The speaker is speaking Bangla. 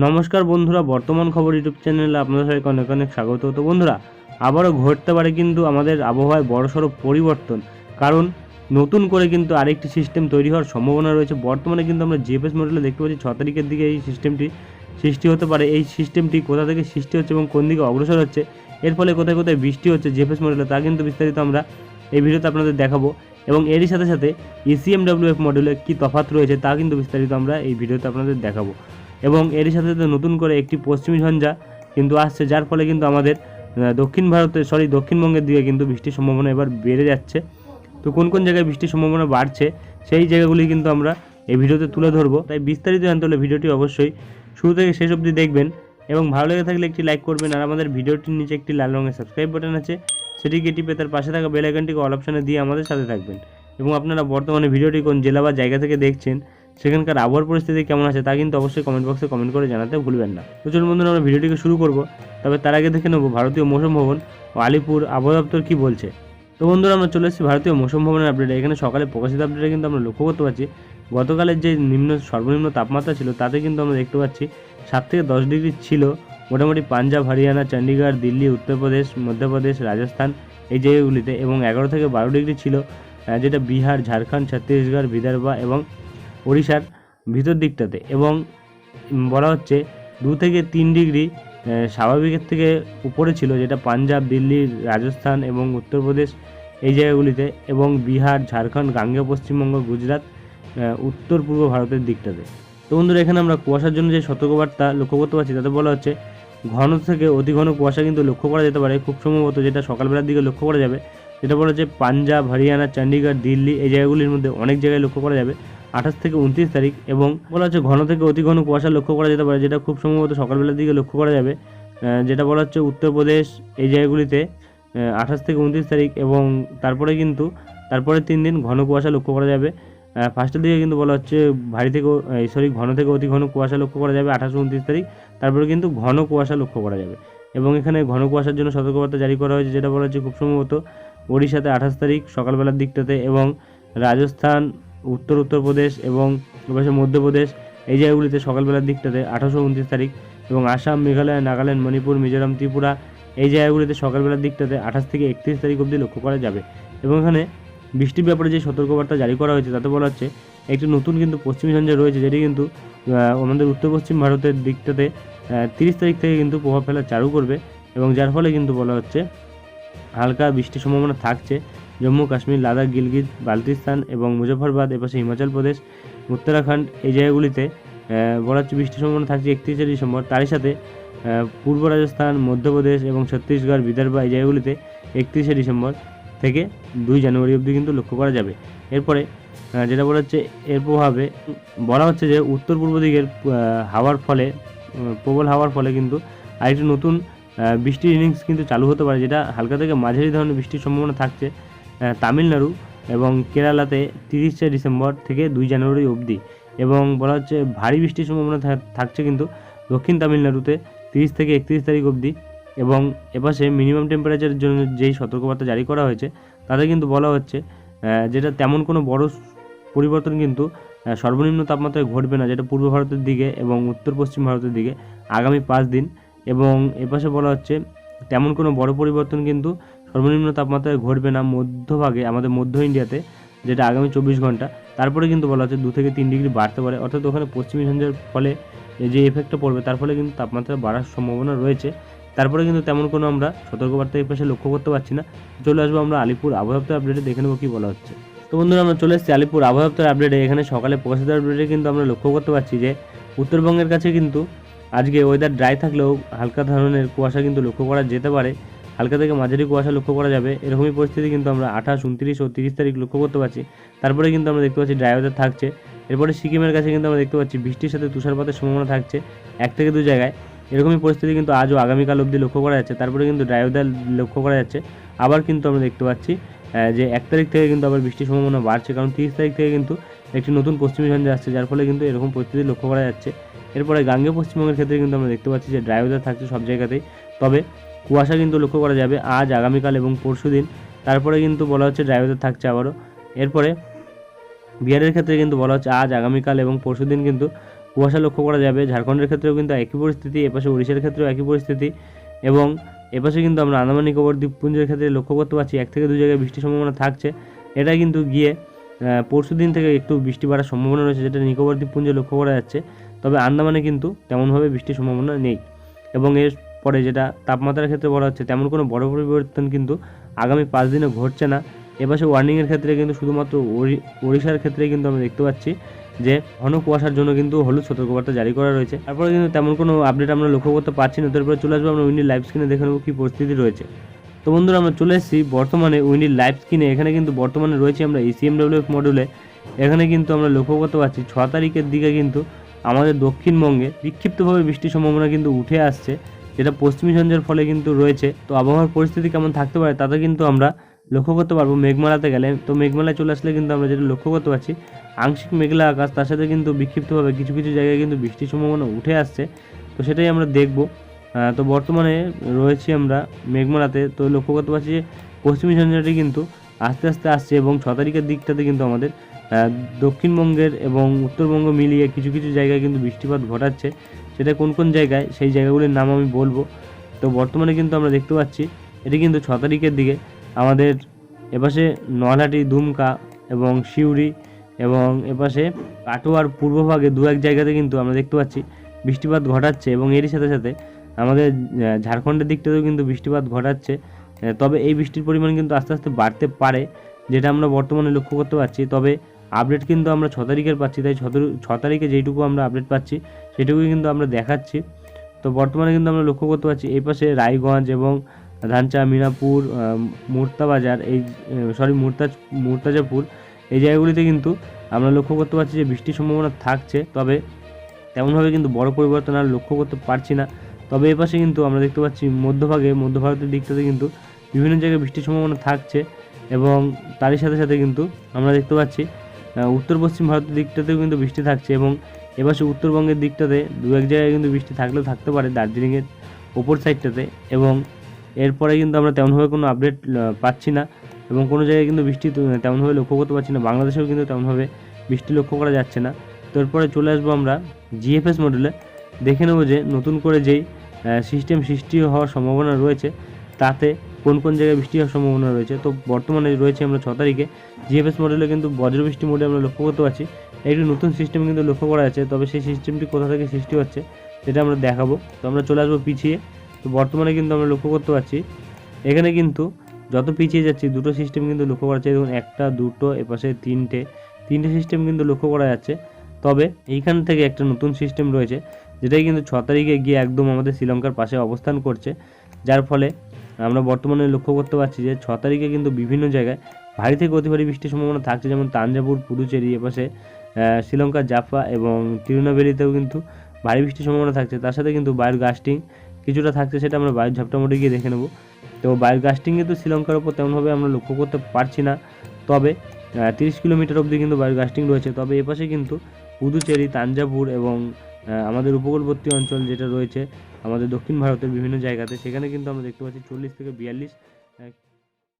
নমস্কার বন্ধুরা, বর্তমান খবর ইউটিউব চ্যানেলে আপনাদের সবাইকে অনেক অনেক স্বাগত। তো বন্ধুরা, আবারও ঘটতে পারে কিন্তু আমাদের আবহাওয়ায় বড়সড় পরিবর্তন, কারণ নতুন করে কিন্তু আরেকটি সিস্টেম তৈরি হওয়ার সম্ভাবনা রয়েছে। বর্তমানে কিন্তু আমরা জিএফএস মডেলে দেখতে পাচ্ছি ছ তারিখের দিকে এই সিস্টেমটি সৃষ্টি হতে পারে। এই সিস্টেমটি কোথা থেকে সৃষ্টি হচ্ছে এবং কোন দিকে অগ্রসর হচ্ছে, এর ফলে কোথায় কোথায় বৃষ্টি হচ্ছে জিএফএস মডেলে তা কিন্তু বিস্তারিত আমরা এই ভিডিওতে আপনাদের দেখাবো। এবং এরই সাথে সাথে ইসিএমডাব্লিউএফ মডেলে কী তফাৎ রয়েছে, তা কিন্তু বিস্তারিত আমরা এই ভিডিওতে আপনাদের দেখাবো। এবং এরই সাথে সাথে নতুন করে একটি পশ্চিমী ঝঞ্ঝা কিন্তু আসছে, যার ফলে কিন্তু আমাদের দক্ষিণ ভারতে সরি দক্ষিণবঙ্গের দিকে কিন্তু বৃষ্টির সম্ভাবনা এবার বেড়ে যাচ্ছে। তো কোন কোন জায়গায় বৃষ্টির সম্ভাবনা বাড়ছে, সেই জায়গাগুলি কিন্তু আমরা এই ভিডিওতে তুলে ধরবো। তাই বিস্তারিত জানতে হলে ভিডিওটি অবশ্যই শুরু থেকে শেষ অবধি দেখবেন এবং ভালো লেগে থাকলে একটি লাইক করবেন। আর আমাদের ভিডিওটির নিচে একটি লাল রঙের সাবস্ক্রাইব বাটন আছে, সেটিকে টিপে তার পাশে থাকা বেল আইকনটিকে অল অপশানে দিয়ে আমাদের সাথে থাকবেন। এবং আপনারা বর্তমানে ভিডিওটি কোন জেলা বা জায়গা থেকে দেখছেন সেখানকার আবহাওয়ার পরিস্থিতি কেমন আছে তা কিন্তু অবশ্যই কমেন্ট বক্সে কমেন্ট করে জানাতে ভুলবেন না। তো চলুন বন্ধুরা, আমরা ভিডিওটিকে শুরু করব। তবে তার আগে দেখে নেব ভারতীয় মৌসুম ভবন ও আলিপুর আবহাওয়া দপ্তর কী বলছে। তো বন্ধুরা, আমরা চলে এসেছি ভারতীয় মৌসুম ভবনের আপডেটে এখানে সকালে প্রকাশিত আপডেটে কিন্তু আমরা লক্ষ্য করতে পারছি, গতকালের যে নিম্ন, সর্বনিম্ন তাপমাত্রা ছিল, তাতে কিন্তু আমরা দেখতে পাচ্ছি সাত থেকে দশ ডিগ্রি ছিল মোটামুটি পাঞ্জাব, হরিয়ানা চণ্ডীগড় দিল্লি, উত্তরপ্রদেশ, মধ্যপ্রদেশ, রাজস্থান, এই জায়গাগুলিতে এবং এগারো থেকে বারো ডিগ্রি ছিল যেটা বিহার, ঝাড়খণ্ড, ছত্তিশগড়, বিদর্ভা এবং ওড়িশার ভিতর দিকটাতে এবং বলা হচ্ছে দু থেকে তিন ডিগ্রি স্বাভাবিকের থেকে উপরে ছিল যেটা পাঞ্জাব, দিল্লি, রাজস্থান এবং উত্তরপ্রদেশ এই জায়গাগুলিতে এবং বিহার, ঝাড়খণ্ড, গাঙ্গেয়, পশ্চিমবঙ্গ, গুজরাট উত্তর পূর্ব ভারতের দিকটাতে। তো বন্ধুরা, এখানে আমরা কুয়াশার জন্য যে সতর্কবার্তা লক্ষ্য করতে পারছি, তাতে বলা হচ্ছে ঘন থেকে অতি ঘন কুয়াশা কিন্তু লক্ষ্য করা যেতে পারে। খুব সম্ভবত যেটা সকালবেলার দিকে লক্ষ্য করা যাবে, যেটা বলা হচ্ছে পাঞ্জাব, হরিয়ানা চণ্ডীগড় দিল্লি এই জায়গাগুলির মধ্যে অনেক জায়গায় লক্ষ্য করা যাবে। আঠাশ থেকে উনত্রিশ তারিখ এবং বলা হচ্ছে ঘন থেকে অতি ঘন কুয়াশা লক্ষ্য করা যেতে পারে, যেটা খুব সম্ভবত সকালবেলার দিকে লক্ষ্য করা যাবে। যেটা বলা হচ্ছে উত্তরপ্রদেশ এই জায়গাগুলিতে আঠাশ থেকে উনত্রিশ তারিখ এবং তারপরে কিন্তু, তারপরে তিন দিন ঘন কুয়াশা লক্ষ্য করা যাবে। ফার্স্টের দিকে কিন্তু বলা হচ্ছে ভারী থেকে সরি, ঘন থেকে অতি ঘন কুয়াশা লক্ষ্য করা যাবে, আঠাশ উনত্রিশ তারিখ। তারপরে কিন্তু ঘন কুয়াশা লক্ষ্য করা যাবে। এবং এখানে ঘন কুয়াশার জন্য সতর্কবার্তা জারি করা হয়েছে, যেটা বলা হচ্ছে খুব সম্ভবত ওড়িশাতে আঠাশ তারিখ সকালবেলার দিকটাতে এবং রাজস্থান উত্তর উত্তরপ্রদেশ এবং এপাশে মধ্যপ্রদেশ এই জায়গাগুলিতে সকালবেলার দিকটাতে আঠারোশো উনত্রিশ তারিখ এবং আসাম, মেঘালয়, নাগাল্যান্ড, মণিপুর, মিজোরাম, ত্রিপুরা, এই জায়গাগুলিতে সকালবেলার দিকটাতে আঠাশ থেকে একত্রিশ তারিখ অবধি লক্ষ্য করা যাবে। এবং এখানে বৃষ্টির ব্যাপারে যে সতর্কবার্তা জারি করা হয়েছে, তাতে বলা হচ্ছে একটি নতুন কিন্তু পশ্চিমী ঝঞ্ঝা রয়েছে, যেটি কিন্তু আমাদের উত্তর পশ্চিম ভারতের দিকটাতে তিরিশ তারিখ থেকে কিন্তু প্রভাব ফেলা চালু করবে এবং যার ফলে কিন্তু বলা হচ্ছে হালকা বৃষ্টির সম্ভাবনা থাকছে। জম্মু কাশ্মীর, লাদাখ, গিলগিত বাল্টিস্তান এবং মুজফরবাদ এপাশে হিমাচল প্রদেশ, উত্তরাখণ্ড এই জায়গাগুলিতে বলা হচ্ছে বৃষ্টির সম্ভাবনা থাকছে একত্রিশে ডিসেম্বর। তারই সাথে পূর্ব রাজস্থান, মধ্যপ্রদেশ এবং ছত্তিশগড়, বিদর্ভ এই জায়গাগুলিতে একত্রিশে ডিসেম্বর থেকে দুই জানুয়ারি অবধি কিন্তু লক্ষ্য করা যাবে। এরপরে যেটা বলা হচ্ছে, এর প্রভাবে বলা হচ্ছে যে, উত্তর পূর্ব দিকের হাওয়ার ফলে প্রবল হাওয়ার ফলে কিন্তু আরেকটি নতুন বৃষ্টির ইনিংস কিন্তু চালু হতে পারে, যেটা হালকা থেকে মাঝারি ধরনের বৃষ্টির সম্ভাবনা থাকছে। তামিলনাড়ু এবং কেরালাতে তিরিশে ডিসেম্বর থেকে দুই জানুয়ারি অবধি। এবং বলা হচ্ছে ভারী বৃষ্টির সম্ভাবনা থাকছে কিন্তু দক্ষিণ তামিলনাড়ুতে তিরিশ থেকে একত্রিশ তারিখ অবধি এবং এপাশে মিনিমাম টেম্পারেচারের জন্য যেই সতর্কবার্তা জারি করা হয়েছে, তাতে কিন্তু বলা হচ্ছে যেটা তেমন কোনো বড় পরিবর্তন কিন্তু সর্বনিম্ন তাপমাত্রায় ঘটবে না, যেটা পূর্ব ভারতের দিকে এবং উত্তর পশ্চিম ভারতের দিকে আগামী পাঁচ দিন। এবং এপাশে বলা হচ্ছে, তেমন কোনো বড় পরিবর্তন কিন্তু সর্বনিম্ন তাপমাত্রায় ঘটবে না মধ্যভাগে, আমাদের মধ্য ইন্ডিয়াতে, যেটা আগামী চব্বিশ ঘণ্টা। তারপরে কিন্তু বলা হচ্ছে দু থেকে তিন ডিগ্রি বাড়তে পারে। অর্থাৎ ওখানে পশ্চিমী ঝঞ্ঝার ফলে যে এফেক্টটা পড়বে, তার ফলে কিন্তু তাপমাত্রা বাড়ার সম্ভাবনা রয়েছে। তারপরে কিন্তু তেমন কোনো আমরা সতর্কবার্তা এই পাশে লক্ষ্য করতে পারছি না। চলে আসব আমরা আলিপুর আবহাওয়া আপডেটে দেখে নেব কী বলা হচ্ছে। তো বন্ধুরা, আমরা চলে এসেছি আলিপুর আবহাওয়া দপ্তর আপডেটে এখানে সকালে প্রকাশিত আপডেটে কিন্তু আমরা লক্ষ্য করতে পারছি যে, উত্তরবঙ্গের কাছে কিন্তু আজকে ওয়েদার ড্রাই থাকলেও হালকা ধরনের কুয়াশা কিন্তু লক্ষ্য করা যেতে পারে। হালকা থেকে মাঝারি কুয়াশা লক্ষ্য করা যাবে। এরকমই পরিস্থিতি কিন্তু আমরা আঠাশ, উনত্রিশ ও তিরিশ তারিখ লক্ষ্য করতে পারছি। তারপরে কিন্তু আমরা দেখতে পাচ্ছি ড্রাই ওয়েদার থাকছে। এরপরে সিকিমের কাছে কিন্তু আমরা দেখতে পাচ্ছি বৃষ্টির সাথে তুষারপাতের সম্ভাবনা থাকছে এক থেকে দু জায়গায়। এরকমই পরিস্থিতি কিন্তু আজও আগামীকাল অবধি লক্ষ্য করা যাচ্ছে। তারপরে কিন্তু ড্রাই ওয়েদার লক্ষ্য করা যাচ্ছে। আবার কিন্তু আমরা দেখতে পাচ্ছি যে এক তারিখ থেকে কিন্তু আবার বৃষ্টির সম্ভাবনা বাড়ছে। কারণ তিরিশ তারিখ থেকে কিন্তু একটি নতুন পশ্চিমী ঝঞ্ঝা আসছে, যার ফলে কিন্তু এরকম পরিস্থিতি লক্ষ্য করা যাচ্ছে। এরপরে গাঙ্গে পশ্চিমবঙ্গের ক্ষেত্রে কিন্তু আমরা দেখতে পাচ্ছি যে ড্রাই ওয়েদার থাকছে সব জায়গাতেই। তবে কুয়াশা কিন্তু লক্ষ্য করা যাবে আজ, আগামীকাল এবং পরশু দিন। তারপরে কিন্তু বলা হচ্ছে ড্রাই ওয়েদার থাকছে আবারও। এরপরে বিহারের ক্ষেত্রে কিন্তু বলা হচ্ছে আজ, আগামীকাল এবং পরশু দিন কিন্তু কুয়াশা লক্ষ্য করা যাবে। ঝাড়খণ্ডের ক্ষেত্রেও কিন্তু একই পরিস্থিতি, এপাশে ওড়িশার ক্ষেত্রেও একই পরিস্থিতি এবং এপাশে কিন্তু আমরা আন্দামান নিকোবর দ্বীপপুঞ্জের ক্ষেত্রে লক্ষ্য করতে পারছি এক থেকে দু জায়গায় বৃষ্টির সম্ভাবনা থাকছে। এটা কিন্তু গিয়ে পরশু দিন থেকে একটু বৃষ্টি বাড়ার সম্ভাবনা রয়েছে, যেটা নিকোবর দ্বীপপুঞ্জে লক্ষ্য করা যাচ্ছে। তবে আন্দামানে কিন্তু তেমনভাবে বৃষ্টির সম্ভাবনা নেই এবং এর পরে যেটা তাপমাত্রার ক্ষেত্রে বলা হচ্ছে, তেমন কোনো বড় পরিবর্তন কিন্তু আগামী পাঁচ দিনে ঘটছে না। এপাশে ওয়ার্নিংয়ের ক্ষেত্রে কিন্তু শুধুমাত্র ওড়ি- ওড়িশার ক্ষেত্রে কিন্তু আমরা দেখতে পাচ্ছি যে, ঘন কুয়াশার জন্য কিন্তু হলুদ সতর্কবার্তা জারি করা রয়েছে। তারপরে কিন্তু তেমন কোনো আপডেট আমরা লক্ষ্য করতে পারছি না। তারপরে চলে আসব আমরা উইন্ডির লাইভ স্ক্রিনে দেখে নেব কী পরিস্থিতি রয়েছে। তো বন্ধুরা, আমরা চলে এসেছি বর্তমানে উইন্ডির লাইভ স্ক্রিনে এখানে কিন্তু বর্তমানে রয়েছে আমরা এসিএমডব্লিউএফ মডেলে এখানে কিন্তু আমরা লক্ষ্য করতে পারছি, ছ তারিখের দিকে কিন্তু আমাদের দক্ষিণবঙ্গে বিক্ষিপ্তভাবে বৃষ্টির সম্ভাবনা কিন্তু উঠে আসছে। যেটা পশ্চিমী ঝঞ্ঝার ফলে কিন্তু রয়েছে। তো আবহাওয়ার পরিস্থিতি কেমন থাকতে পারে তাতে কিন্তু আমরা লক্ষ্য করতে পারব মেঘমালাতে গেলে। তো মেঘমালায় চলে আসলে কিন্তু আমরা যেটা লক্ষ্য করতে পারছি, আংশিক মেঘলা আকাশ, তার সাথে কিন্তু বিক্ষিপ্তভাবে কিছু কিছু জায়গায় কিন্তু বৃষ্টির সম্ভাবনা উঠে আসছে। তো সেটাই আমরা দেখব। তো বর্তমানে রয়েছি আমরা মেঘমালাতে। তো লক্ষ্য করতে পারছি যে পশ্চিমী ঝঞ্ঝাটি কিন্তু আস্তে আস্তে আসছে এবং ছ তারিখের দিকটাতে কিন্তু আমাদের দক্ষিণবঙ্গের এবং উত্তরবঙ্গ মিলিয়ে কিছু কিছু জায়গায় কিন্তু বৃষ্টিপাত ঘটাচ্ছে। সেটা কোন কোন জায়গায়, সেই জায়গাগুলির নাম আমি বলব। তো বর্তমানে কিন্তু আমরা দেখতে পাচ্ছি, এটি কিন্তু ছ তারিখের দিকে আমাদের এপাশে নলহাটি দুমকা এবং সিউড়ি এবং এপাশে কাটোয়ার পূর্বভাগে দু এক জায়গাতে কিন্তু আমরা দেখতে পাচ্ছি বৃষ্টিপাত ঘটাচ্ছে এবং এরই সাথে সাথে আমাদের ঝাড়খণ্ডের দিকটাতেও কিন্তু বৃষ্টিপাত ঘটাচ্ছে। তবে এই বৃষ্টির পরিমাণ কিন্তু আস্তে আস্তে বাড়তে পারে, যেটা আমরা বর্তমানে লক্ষ্য করতে পারছি। তবে আপডেট কিন্তু আমরা ছ তারিখের পাচ্ছি, তাই ছ তারিখে যেইটুকু আমরা আপডেট পাচ্ছি, সেটুকুই কিন্তু আমরা দেখাচ্ছি। তো বর্তমানে কিন্তু আমরা লক্ষ্য করতে পারছি, এই পাশে রায়গঞ্জ এবং ধানচা, মিনাপুর মুর্তাবাজার, এই সরি মুর্তাজ মুর্তাজাপুর, এই জায়গাগুলিতে কিন্তু আমরা লক্ষ্য করতে পারছি যে বৃষ্টির সম্ভাবনা থাকছে, তবে তেমনভাবে কিন্তু বড় পরিবর্তন আর লক্ষ্য করতে পারছি না। তবে এ পাশে কিন্তু আমরা দেখতে পাচ্ছি মধ্যভাগে মধ্য ভারতের দিকটাতে কিন্তু বিভিন্ন জায়গায় বৃষ্টির সম্ভাবনা থাকছে এবং তারই সাথে সাথে কিন্তু আমরা দেখতে পাচ্ছি উত্তর পশ্চিম ভারতের দিকটাতেও কিন্তু বৃষ্টি থাকছে এবং এপাশে উত্তরবঙ্গের দিকটাতে দু এক জায়গায় কিন্তু বৃষ্টি থাকলেও থাকতে পারে দার্জিলিংয়ের ওপর সাইডটাতে এবং এরপরে কিন্তু আমরা তেমনভাবে কোনো আপডেট পাচ্ছি না এবং কোনো জায়গায় কিন্তু বৃষ্টি তেমনভাবে লক্ষ্য করতে পারছি না। বাংলাদেশেও কিন্তু তেমনভাবে বৃষ্টি লক্ষ্য করা যাচ্ছে না। তো এরপরে চলে আসব আমরা জিএফএস মডেলে দেখে নেব যে নতুন করে যেই সিস্টেম সৃষ্টি হওয়ার সম্ভাবনা রয়েছে, তাতে কোন কোন জায়গায় বৃষ্টি হওয়ার সম্ভাবনা রয়েছে। তো বর্তমানে রয়েছে আমরা ছ তারিখে। জিএফএস মডেলে কিন্তু বজ্রবৃষ্টি মোডে আমরা লক্ষ্য করতে পারছি। একটি নতুন সিস্টেম কিন্তু লক্ষ্য করা যাচ্ছে, তবে সেই সিস্টেমটি কোথা থেকে সৃষ্টি হচ্ছে সেটা আমরা দেখাবো। তো আমরা চলে আসব পিছিয়ে। তো বর্তমানে কিন্তু আমরা লক্ষ্য করতে পারছি, এখানে কিন্তু যত পিছিয়ে যাচ্ছি, দুটো সিস্টেম কিন্তু লক্ষ্য করা যাচ্ছে। দেখুন, একটা, দুটো, এপাশে তিনটে তিনটে সিস্টেম কিন্তু লক্ষ্য করা যাচ্ছে। তবে এইখান থেকে একটা নতুন সিস্টেম রয়েছে, যেটাই কিন্তু ছ তারিখে গিয়ে একদম আমাদের শ্রীলঙ্কার পাশে অবস্থান করছে। যার ফলে আমরা বর্তমানে লক্ষ্য করতে পারছি যে ছ তারিখে কিন্তু বিভিন্ন জায়গায় ভারী থেকে অতি ভারী বৃষ্টির সম্ভাবনা থাকছে, যেমন তাঞ্জাবুর পুদুচেরি এপাশে শ্রীলঙ্কার জাফা এবং তিরুনাবেলিতেও কিন্তু ভারী বৃষ্টির সম্ভাবনা থাকছে। তার সাথে কিন্তু বায়ুর গাস্টিং কিছুটা থাকছে, সেটা আমরা বায়ুর ঝাপটা মোটে গিয়ে দেখে নেব। তো বায়ুর গাস্টিং কিন্তু শ্রীলঙ্কার ওপর তেমনভাবে আমরা লক্ষ্য করতে পারছি না। তবে তিরিশ কিলোমিটার অবধি কিন্তু বায়ুর গাস্টিং রয়েছে। তবে এপাশে কিন্তু পুদুচেরি তাঞ্জাপুর এবং আমাদের উপকূলবর্তী অঞ্চল যেটা রয়েছে, আমাদের দক্ষিণ ভারতের বিভিন্ন জায়গাতে, সেখানে কিন্তু আমরা দেখতে পাচ্ছি চল্লিশ থেকে বিয়াল্লিশ